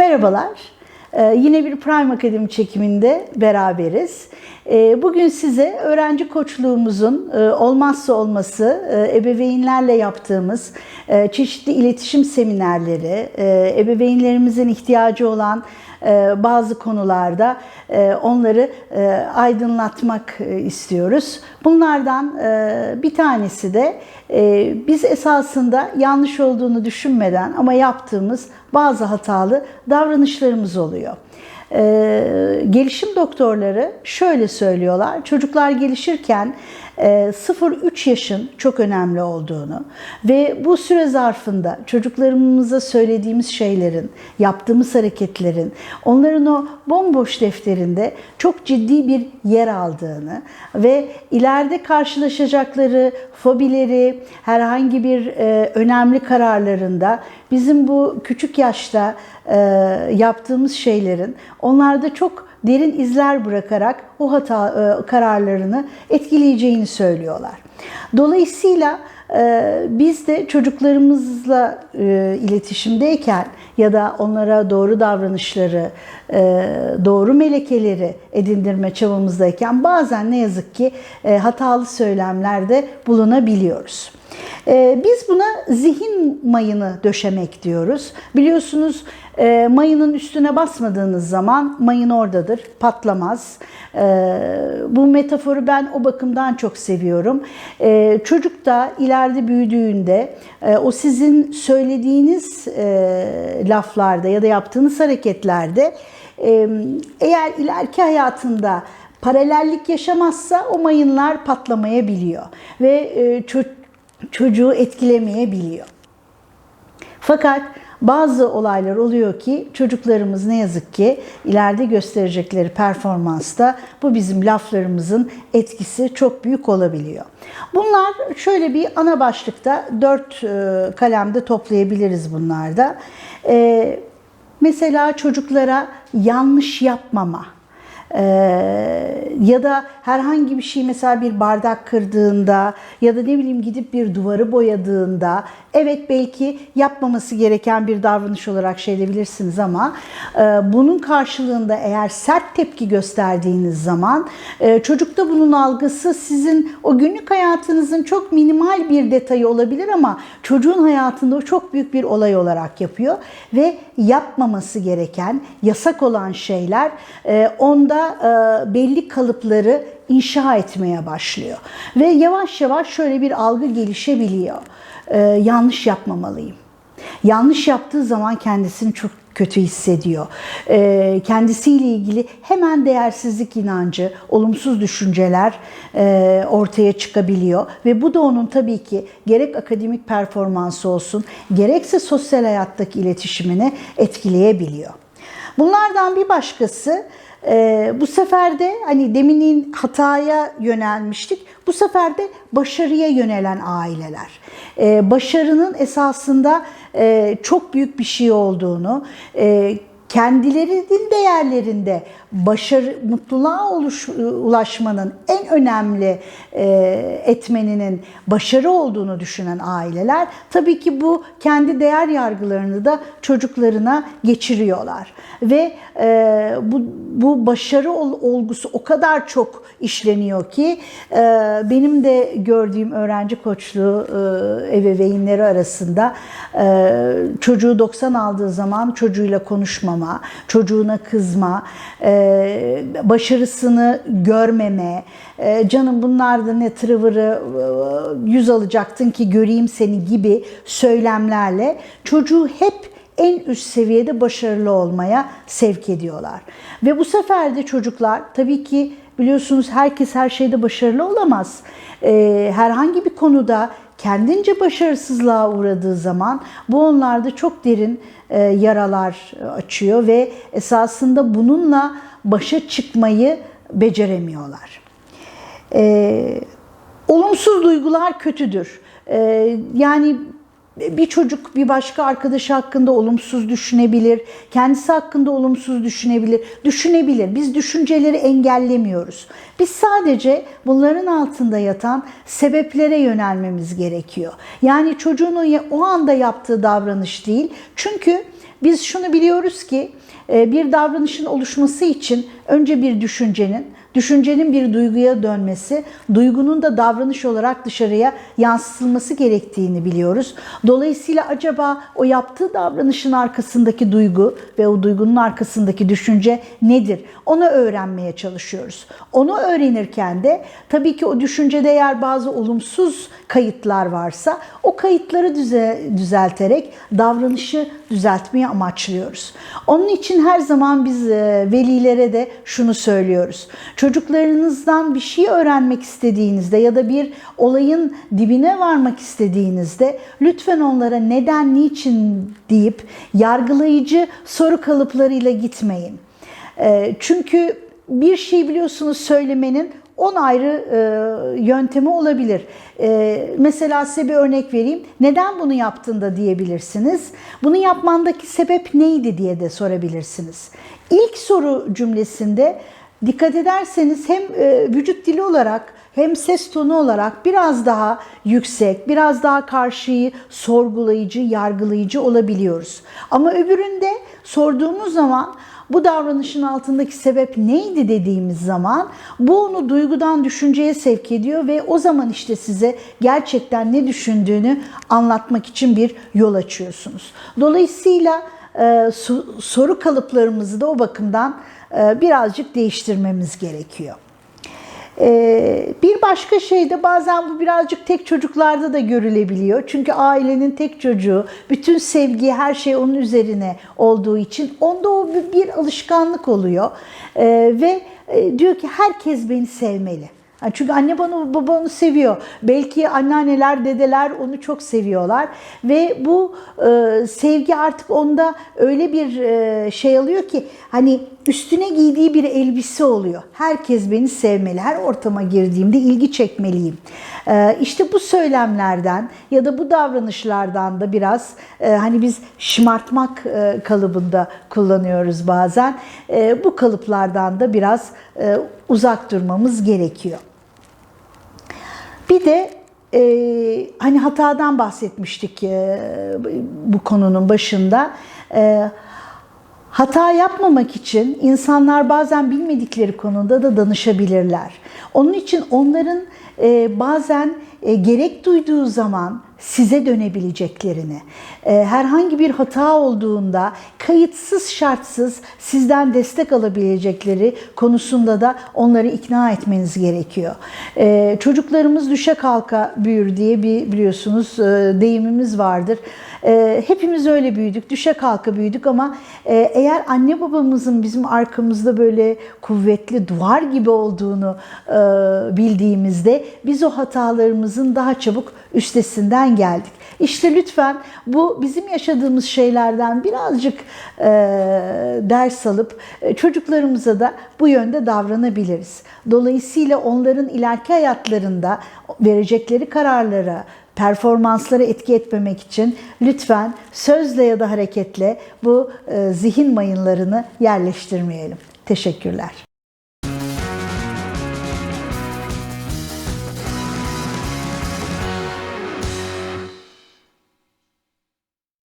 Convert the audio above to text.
Merhabalar. Ee, yine bir Prime Akademi çekiminde beraberiz. Ee, bugün size öğrenci koçluğumuzun e, olmazsa olması e, ebeveynlerle yaptığımız e, çeşitli iletişim seminerleri, e, ebeveynlerimizin ihtiyacı olan e, bazı konularda e, onları e, aydınlatmak e, istiyoruz. Bunlardan e, bir tanesi de e, biz esasında yanlış olduğunu düşünmeden ama yaptığımız bazı hatalı davranışlarımız oluyor. Ee, gelişim doktorları şöyle söylüyorlar. Çocuklar gelişirken 0-3 yaşın çok önemli olduğunu ve bu süre zarfında çocuklarımıza söylediğimiz şeylerin, yaptığımız hareketlerin onların o bomboş defterinde çok ciddi bir yer aldığını ve ileride karşılaşacakları fobileri, herhangi bir e, önemli kararlarında bizim bu küçük yaşta e, yaptığımız şeylerin onlarda çok derin izler bırakarak o hata e, kararlarını etkileyeceğini söylüyorlar. Dolayısıyla e, biz de çocuklarımızla e, iletişimdeyken ya da onlara doğru davranışları, e, doğru melekeleri edindirme çabamızdayken bazen ne yazık ki hatalı söylemlerde bulunabiliyoruz. E, biz buna zihin mayını döşemek diyoruz. Biliyorsunuz e, mayının üstüne basmadığınız zaman mayın oradadır, patlamaz. E, bu metaforu ben o bakımdan çok seviyorum. E, çocuk da ileride büyüdüğünde e, o sizin söylediğiniz e, laflarda ya da yaptığınız hareketlerde eğer ileriki hayatında paralellik yaşamazsa o mayınlar patlamayabiliyor ve çocuk çocuğu etkilemeyebiliyor. Fakat bazı olaylar oluyor ki çocuklarımız ne yazık ki ileride gösterecekleri performansta bu bizim laflarımızın etkisi çok büyük olabiliyor. Bunlar şöyle bir ana başlıkta dört e, kalemde toplayabiliriz bunlarda. E, mesela çocuklara yanlış yapmama, ee, ya da herhangi bir şey mesela bir bardak kırdığında ya da ne bileyim gidip bir duvarı boyadığında evet belki yapmaması gereken bir davranış olarak şey edebilirsiniz ama e, bunun karşılığında eğer sert tepki gösterdiğiniz zaman e, çocukta bunun algısı sizin o günlük hayatınızın çok minimal bir detayı olabilir ama çocuğun hayatında o çok büyük bir olay olarak yapıyor ve yapmaması gereken yasak olan şeyler e, onda e, belli kalıpları inşa etmeye başlıyor. Ve yavaş yavaş şöyle bir algı gelişebiliyor. E, yanlış yapmamalıyım. Yanlış yaptığı zaman kendisini çok kötü hissediyor. E, kendisiyle ilgili hemen değersizlik inancı, olumsuz düşünceler e, ortaya çıkabiliyor ve bu da onun tabii ki gerek akademik performansı olsun, gerekse sosyal hayattaki iletişimini etkileyebiliyor. Bunlardan bir başkası ee, bu sefer de hani deminin hataya yönelmiştik. Bu sefer de başarıya yönelen aileler. Ee, başarının esasında e, çok büyük bir şey olduğunu, e, kendilerinin değerlerinde başarı, mutluluğa oluş, ulaşmanın en önemli e, etmeninin başarı olduğunu düşünen aileler tabii ki bu kendi değer yargılarını da çocuklarına geçiriyorlar. Ve e, bu, bu başarı ol, olgusu o kadar çok işleniyor ki e, benim de gördüğüm öğrenci koçluğu e, ebeveynleri arasında e, çocuğu 90 aldığı zaman çocuğuyla konuşmama, çocuğuna kızma, e, başarısını görmeme, e, canım bunlar da ne tırıvırı e, yüz alacaktın ki göreyim seni gibi söylemlerle çocuğu hep en üst seviyede başarılı olmaya sevk ediyorlar. Ve bu sefer de çocuklar tabii ki biliyorsunuz herkes her şeyde başarılı olamaz. Herhangi bir konuda kendince başarısızlığa uğradığı zaman bu onlarda çok derin e, yaralar açıyor ve esasında bununla başa çıkmayı beceremiyorlar. E, olumsuz duygular kötüdür. E, yani bir çocuk bir başka arkadaşı hakkında olumsuz düşünebilir, kendisi hakkında olumsuz düşünebilir, düşünebilir. Biz düşünceleri engellemiyoruz. Biz sadece bunların altında yatan sebeplere yönelmemiz gerekiyor. Yani çocuğun o anda yaptığı davranış değil. Çünkü Biz şunu biliyoruz ki e, bir davranışın oluşması için önce bir düşüncenin, düşüncenin bir duyguya dönmesi, duygunun da davranış olarak dışarıya yansıtılması gerektiğini biliyoruz. Dolayısıyla acaba o yaptığı davranışın arkasındaki duygu ve o duygunun arkasındaki düşünce nedir? Onu öğrenmeye çalışıyoruz. Onu öğrenirken de tabii ki o düşüncede eğer bazı olumsuz kayıtlar varsa o kayıtları düze, düzelterek davranışı düzeltmeyi amaçlıyoruz. Onun için her zaman biz e, velilere de şunu söylüyoruz. Çocuklarınızdan bir şey öğrenmek istediğinizde ya da bir olayın dibine varmak istediğinizde lütfen onlara neden, niçin deyip yargılayıcı soru kalıplarıyla gitmeyin. E, Çünkü bir şey biliyorsunuz söylemenin 10 ayrı e, yöntemi olabilir. E, mesela size bir örnek vereyim. Neden bunu yaptın da diyebilirsiniz. Bunu yapmandaki sebep neydi diye de sorabilirsiniz. İlk soru cümlesinde dikkat ederseniz hem e, vücut dili olarak hem ses tonu olarak biraz daha yüksek, biraz daha karşıyı sorgulayıcı, yargılayıcı olabiliyoruz. Ama öbüründe sorduğumuz zaman bu davranışın altındaki sebep neydi dediğimiz zaman bu onu duygudan düşünceye sevk ediyor ve o zaman işte size gerçekten ne düşündüğünü anlatmak için bir yol açıyorsunuz. Dolayısıyla e, soru kalıplarımızı da o bakımdan birazcık değiştirmemiz gerekiyor. Ee, bir başka şey de bazen bu birazcık tek çocuklarda da görülebiliyor. Çünkü ailenin tek çocuğu, bütün sevgi, her şey onun üzerine olduğu için onda o bir alışkanlık oluyor. Ee, ve e, diyor ki herkes beni sevmeli. Çünkü anne bana baba onu seviyor. Belki anneanneler, dedeler onu çok seviyorlar ve bu e, sevgi artık onda öyle bir e, şey alıyor ki hani üstüne giydiği bir elbise oluyor. Herkes beni sevmeli. Her ortama girdiğimde ilgi çekmeliyim. E, işte bu söylemlerden ya da bu davranışlardan da biraz e, hani biz şımartmak e, kalıbında kullanıyoruz bazen. E, bu kalıplardan da biraz e, uzak durmamız gerekiyor. Bir de e, hani hatadan bahsetmiştik e, bu konunun başında. E, hata yapmamak için insanlar bazen bilmedikleri konuda da danışabilirler. Onun için onların e, bazen e, gerek duyduğu zaman size dönebileceklerini, e, herhangi bir hata olduğunda kayıtsız şartsız sizden destek alabilecekleri konusunda da onları ikna etmeniz gerekiyor. E, çocuklarımız düşe kalka büyür diye bir biliyorsunuz e, deyimimiz vardır. E, hepimiz öyle büyüdük, düşe kalka büyüdük ama e, eğer anne babamızın bizim arkamızda böyle kuvvetli duvar gibi olduğunu e, bildiğimizde biz o hatalarımızın daha çabuk üstesinden geldik. İşte lütfen bu bizim yaşadığımız şeylerden birazcık e, ders alıp e, çocuklarımıza da bu yönde davranabiliriz. Dolayısıyla onların ileriki hayatlarında verecekleri kararlara, performanslara etki etmemek için lütfen sözle ya da hareketle bu e, zihin mayınlarını yerleştirmeyelim. Teşekkürler.